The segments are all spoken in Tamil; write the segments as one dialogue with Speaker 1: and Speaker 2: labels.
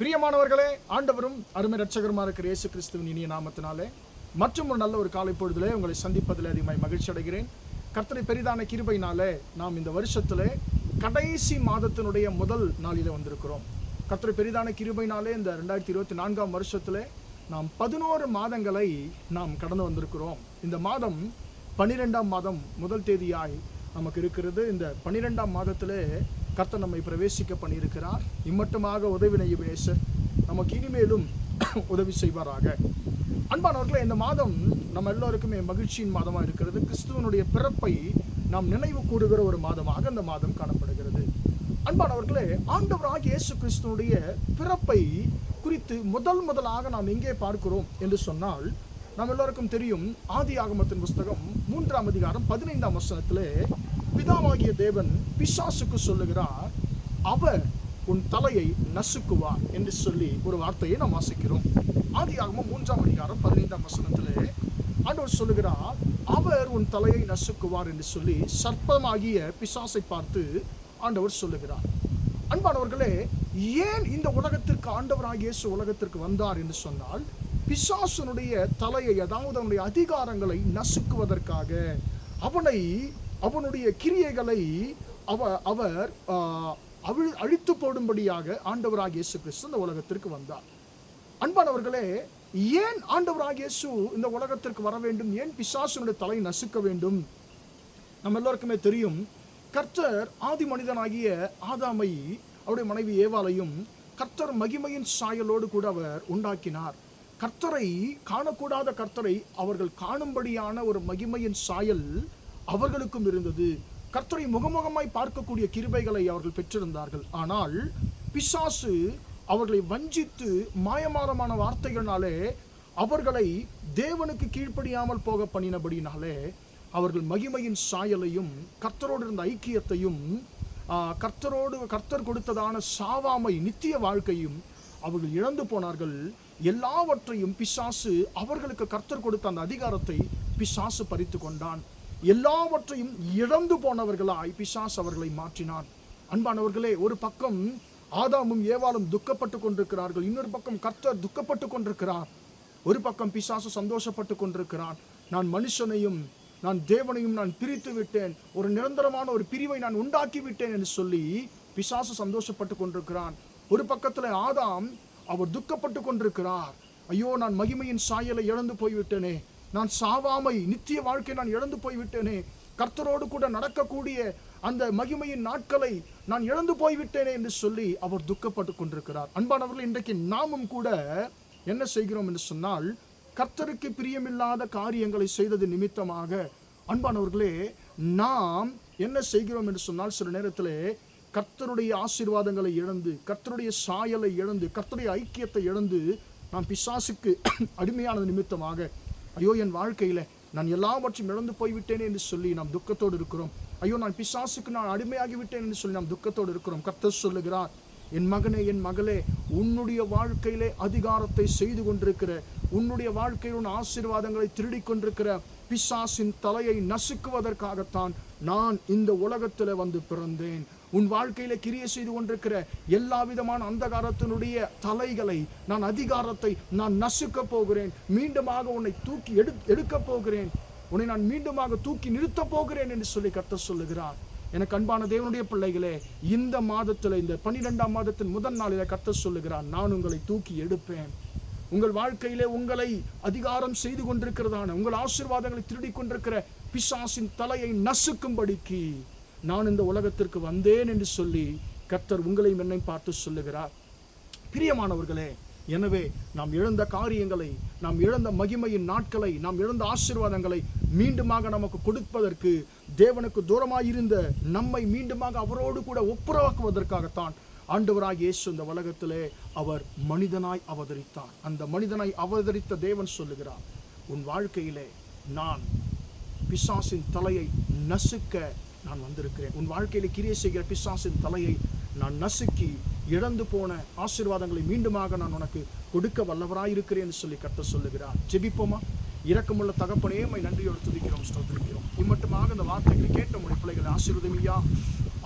Speaker 1: பிரியமானவர்களே ஆண்டவரும் அருமை ரட்சகருமா இருக்கிற இயேசு கிறிஸ்துவின் இனிய நாமத்தினாலே மற்றும் ஒரு நல்ல ஒரு காலை பொழுதிலே உங்களை சந்திப்பதில் அதிகமாய் மகிழ்ச்சி அடைகிறேன். கர்த்தரை பெரிதான கிருபையினாலே நாம் இந்த வருஷத்தில் கடைசி மாதத்தினுடைய முதல் நாளில் வந்திருக்கிறோம். கர்த்தரை பெரிதான கிருபையினாலே இந்த ரெண்டாயிரத்தி இருபத்தி நான்காம் வருஷத்தில் நாம் பதினோரு மாதங்களை நாம் கடந்து வந்திருக்கிறோம். இந்த மாதம் பன்னிரெண்டாம் மாதம் முதல் தேதியாய் நமக்கு இருக்கிறது. இந்த பன்னிரெண்டாம் மாதத்திலே கர்த்தர் நம்மை பிரவேசிக்க பண்ணியிருக்கிறார். இம்மட்டுமாக உதவி நெய்யவேசர் நமக்கு இனிமேலும் உதவி செய்வாராக. அன்பானவர்களே இந்த மாதம் நம்ம எல்லோருக்குமே மகிழ்ச்சியின் மாதமாக இருக்கிறது. கிறிஸ்துவனுடைய பிறப்பை நாம் நினைவு கூறுகிற ஒரு மாதமாக இந்த மாதம் காணப்படுகிறது. அன்பானவர்களே ஆண்டவராக இயேசு கிறிஸ்துவனுடைய பிறப்பை குறித்து முதல் முதலாக நாம் எங்கே பார்க்கிறோம் என்று சொன்னால் நாம் எல்லோருக்கும் தெரியும் ஆதி ஆகமத்தின் புஸ்தகம் மூன்றாம் அதிகாரம் பதினைந்தாம் வசனத்திலே பிதாவாகிய தேவன் பிசாசுக்கு சொல்லுகிறார் அவர் உன் தலையை நசுக்குவார் என்று சொல்லி ஒரு வார்த்தையை நாம் வாசிக்கிறோம். ஆதியாகமும் மூன்றாம் அதிகாரம் பதினைந்தாம் வசனத்திலே ஆண்டவர் சொல்லுகிறார் அவர் உன் தலையை நசுக்குவார் என்று சொல்லி சர்ப்பமாகிய பிசாசை பார்த்து ஆண்டவர் சொல்லுகிறார். அன்பானவர்களே ஏன் இந்த உலகத்திற்கு ஆண்டவராகிய இயேசு உலகத்திற்கு வந்தார் என்று சொன்னால் பிசாசனுடைய தலையை அதாவது அவனுடைய அதிகாரங்களை நசுக்குவதற்காக அவனை அவனுடைய கிரியைகளை அவ அவர் அவிழ் அழித்து போடும்படியாக ஆண்டவராக இயேசு கிறிஸ்து இந்த உலகத்திற்கு வந்தார். அன்பானவர்களே ஏன் ஆண்டவராக இயேசு இந்த உலகத்திற்கு வர வேண்டும்? ஏன் பிசாசனுடைய தலை நசுக்க வேண்டும்? நம்ம எல்லோருக்குமே தெரியும் கர்த்தர் ஆதி மனிதனாகிய ஆதாமை அவருடைய மனைவி ஏவாலையும் கர்த்தர் மகிமையின் சாயலோடு கூட அவர் உண்டாக்கினார். கர்த்தரை காணக்கூடாத கர்த்தரை அவர்கள் காணும்படியான ஒரு மகிமையின் சாயல் அவர்களுக்கும் இருந்தது. கர்த்தரை முகமுகமாய் பார்க்கக்கூடிய கிருபைகளை அவர்கள் பெற்றிருந்தார்கள். ஆனால் பிசாசு அவர்களை வஞ்சித்து மாயமாரமான வார்த்தைகளாலே அவர்களை தேவனுக்கு கீழ்ப்படியாமல் போக பண்ணினபடினாலே அவர்கள் மகிமையின் சாயலையும் கர்த்தரோடு இருந்த ஐக்கியத்தையும் கர்த்தரோடு கர்த்தர் கொடுத்ததான சாவாமை நித்திய வாழ்க்கையும் அவர்கள் இழந்து போனார்கள். எல்லாவற்றையும் பிசாசு அவர்களுக்கு கர்த்தர் கொடுத்த அந்த அதிகாரத்தை பிசாசு பறித்து கொண்டான். எல்லாவற்றையும் இழந்து போனவர்களாய் பிசாஸ் அவர்களை மாற்றினார். அன்பானவர்களே ஒரு பக்கம் ஆதாமும் ஏவாலும் துக்கப்பட்டு கொண்டிருக்கிறார்கள் இன்னொரு பக்கம் கர்த்தர் துக்கப்பட்டு கொண்டிருக்கிறார். ஒரு பக்கம் பிசாசு சந்தோஷப்பட்டு கொண்டிருக்கிறான் நான் மனுஷனையும் நான் தேவனையும் நான் பிரித்து விட்டேன். ஒரு நிரந்தரமான ஒரு பிரிவை நான் உண்டாக்கி விட்டேன் என்று சொல்லி பிசாசு சந்தோஷப்பட்டு கொண்டிருக்கிறான். ஒரு பக்கத்தில் ஆதாம் அவர் துக்கப்பட்டு கொண்டிருக்கிறார். ஐயோ நான் மகிமையின் சாயலை இழந்து போய்விட்டேனே. நான் சாவாமை நித்திய வாழ்க்கை நான் இழந்து போய்விட்டேனே. கர்த்தரோடு கூட நடக்கக்கூடிய அந்த மகிமையின் நாட்களை நான் இழந்து போய்விட்டேனே என்று சொல்லி அவர் துக்கப்பட்டு கொண்டிருக்கிறார். அன்பானவர்கள் இன்றைக்கு நாமும் கூட என்ன செய்கிறோம் என்று சொன்னால் கர்த்தருக்கு பிரியமில்லாத காரியங்களை செய்தது நிமித்தமாக அன்பானவர்களே நாம் என்ன செய்கிறோம் என்று சொன்னால் சில நேரத்தில் கர்த்தருடைய ஆசீர்வாதங்களை இழந்து கர்த்தருடைய சாயலை இழந்து கர்த்தருடைய ஐக்கியத்தை இழந்து நாம் பிசாசுக்கு அடிமையானது நிமித்தமாக ஐயோ என் வாழ்க்கையில் நான் எல்லாவற்றையும் இழந்து போய்விட்டேனே என்று சொல்லி நாம் துக்கத்தோடு இருக்கிறோம். ஐயோ நான் பிசாசுக்கு நான் அடிமையாகி விட்டேன் என்று சொல்லி நாம் துக்கத்தோடு இருக்கிறோம். கர்த்தர் சொல்லுகிறார் என் மகனே என் மகளே உன்னுடைய வாழ்க்கையிலே அதிகாரத்தை செய்து கொண்டிருக்கிற உன்னுடைய வாழ்க்கையில் ஆசீர்வாதங்களை திருடி கொண்டிருக்கிற பிசாசின் தலையை நசுக்குவதற்காகத்தான் நான் இந்த உலகத்தில் வந்து பிறந்தேன். உன் வாழ்க்கையில கிரியை செய்து கொண்டிருக்கிற எல்லா விதமான அந்தகாரத்தினுடைய தலைகளை நான் அதிகாரத்தை நான் நசுக்க போகிறேன். மீண்டுமாக உன்னை தூக்கி எடு எடுக்கப் போகிறேன். உன்னை நான் மீண்டுமாக தூக்கி நிறுத்தப் போகிறேன் என்று சொல்லி கத்த சொல்லுகிறார். எனக்கு அன்பான தேவனுடைய பிள்ளைகளே இந்த மாதத்தில் இந்த பன்னிரெண்டாம் மாதத்தின் முதல் நாளில் கத்த சொல்லுகிறார் நான் உங்களை தூக்கி எடுப்பேன். உங்கள் வாழ்க்கையிலே உங்களை அதிகாரம் செய்து கொண்டிருக்கிறதான உங்கள் ஆசீர்வாதங்களை திருடி கொண்டிருக்கிற பிசாசின் தலையை நசுக்கும்படிக்கு நான் இந்த உலகத்திற்கு வந்தேன் என்று சொல்லி கர்த்தர் உங்களையும் என்னையும் பார்த்து சொல்லுகிறார். பிரியமானவர்களே எனவே நாம் இழந்த காரியங்களை நாம் இழந்த மகிமையின் நாட்களை நாம் இழந்த ஆசீர்வாதங்களை மீண்டுமாக நமக்கு கொடுப்பதற்கு தேவனுக்கு தூரமாயிருந்த நம்மை மீண்டுமாக அவரோடு கூட ஒப்புரவாக்குவதற்காகத்தான் ஆண்டவராக இயேசு இந்த உலகத்திலே அவர் மனிதனாய் அவதரித்தார். அந்த மனிதனாய் அவதரித்த தேவன் சொல்லுகிறார் உன் வாழ்க்கையிலே நான் பிசாசின் தலையை நசுக்க நான் வந்திருக்கிறேன். உன் வாழ்க்கையில கிரியை செய்கிற பிசாசின் தலையை நான் நசுக்கி இழந்து போன ஆசீர்வாதங்களை மீண்டுமாக நான் உனக்கு கொடுக்க வல்லவராயிருக்கிறேன் சொல்லி கத்த சொல்லுகிறார். ஜெபிப்போமா? இரக்கமுள்ள தகப்பனே மை நன்றியோடு துதிக்கிறோம் ஸ்தோத்திரிக்கிறோம். இம்மட்டுமாக இந்த வார்த்தைகளை கேட்ட உடைய பிள்ளைகளை ஆசீர்வதமியா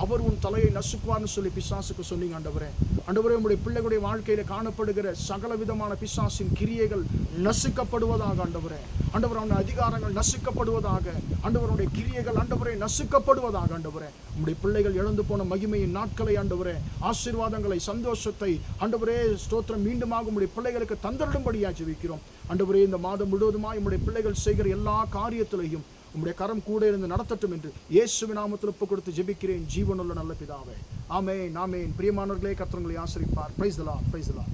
Speaker 1: அவர் உன் தலையை நசுக்குவார்னு சொல்லி பிசாசுக்கு சொன்னீங்க ஆண்டவரே. ஆண்டவரே உங்களுடைய பிள்ளைகளுடைய வாழ்க்கையில் காணப்படுகிற சகல விதமான பிசாசின் கிரியைகள் நசுக்கப்படுவதாக ஆண்டவரே. ஆண்டவர் அவனுடைய அதிகாரங்கள் நசுக்கப்படுவதாக ஆண்டவருடைய கிரியைகள் ஆண்டவரே நசுக்கப்படுவதாக ஆண்டவரே. உங்களுடைய பிள்ளைகள் இழந்து போன மகிமையின் நாட்களை ஆண்டவரே ஆசீர்வாதங்களை சந்தோஷத்தை ஆண்டவரே ஸ்தோத்திரம் மீண்டுமாக உங்களுடைய பிள்ளைகளுக்கு தந்தரிடும்படியாக ஜெபிக்கிறோம். ஆண்டவரே இந்த மாதம் முழுவதுமாக உங்களுடைய பிள்ளைகள் செய்கிற எல்லா காரியத்திலையும் உம்முடைய கரம் கூட இருந்து நடத்தட்டும் என்று இயேசுவின் நாமத்தில் ஒப்பு கொடுத்து ஜெபிக்கிறேன். ஜீவனுள்ள நல்ல பிதாவே. ஆமே ஆமென். பிரியமானவர்களே கத்திரங்களை ஆசிரிப்பார். பிரைஸ்லா பிரைஸ்லா